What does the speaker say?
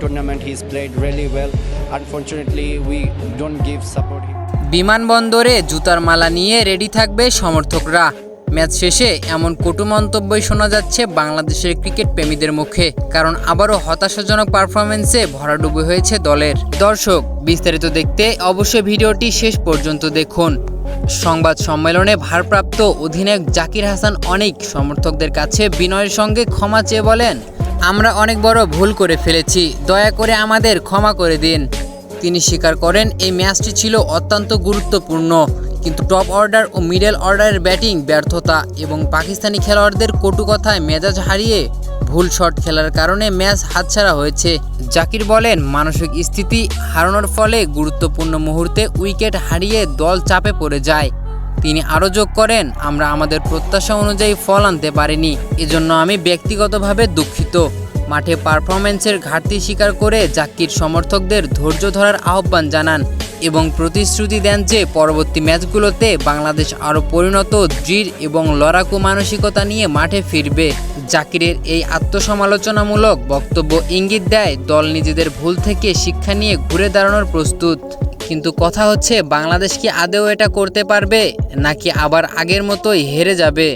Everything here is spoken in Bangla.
tournament, he's played really বিমানবন্দরে জুতার মালা নিয়ে রেডি থাকবে সমর্থকরা। ম্যাচ শেষে এমন কটু মন্তব্যই শোনা যাচ্ছে বাংলাদেশের ক্রিকেট প্রেমীদের মুখে। কারণ আবারও হতাশাজনক পারফরমেন্সে ভরাডুবি হয়েছে দলের। দর্শক, বিস্তারিত দেখতে অবশ্যই ভিডিওটি শেষ পর্যন্ত দেখুন। সংবাদ সম্মেলনে ভারপ্রাপ্ত অধিনায়ক জাকির হাসান অনেক সমর্থকদের কাছে বিনয়ের সঙ্গে ক্ষমা চেয়ে বলেন আমরা অনেক বড় ভুল করে ফেলেছি, দয়া করে আমাদের ক্ষমা করে দিন। তিনি স্বীকার করেন, এই ম্যাচটি ছিল অত্যন্ত গুরুত্বপূর্ণ, কিন্তু টপ অর্ডার ও মিডল অর্ডারের ব্যাটিং ব্যর্থতা এবং পাকিস্তানি খেলোয়াড়দের কটু কথায় মেজাজ হারিয়ে ভুল শট খেলার কারণে ম্যাচ হাতছাড়া হয়েছে। জাকির বলেন, মানসিক স্থিতি হারানোর ফলে গুরুত্বপূর্ণ মুহূর্তে উইকেট হারিয়ে দল চাপে পড়ে যায়। তিনি আরও যোগ করেন, আমরা আমাদের প্রত্যাশা অনুযায়ী ফল আনতে পারিনি, এজন্য আমি ব্যক্তিগতভাবে দুঃখিত। মাঠে পারফরম্যান্সের ঘাটতি স্বীকার করে জাকির সমর্থকদের ধৈর্য ধরার আহ্বান জানান এবং প্রতিশ্রুতি দেন যে পরবর্তী ম্যাচগুলোতে বাংলাদেশ আরও পরিণত, দৃঢ় এবং লড়াকু মানসিকতা নিয়ে মাঠে ফিরবে। জাকিরের এই আত্মসমালোচনামূলক বক্তব্য ইঙ্গিত দেয় দল নিজেদের ভুল থেকে শিক্ষা নিয়ে ঘুরে দাঁড়ানোর প্রস্তুত। কিন্তু কথা হচ্ছে, বাংলাদেশ কি আদেও এটা করতে পারবে, নাকি আবার আগের মতোই হেরে যাবে?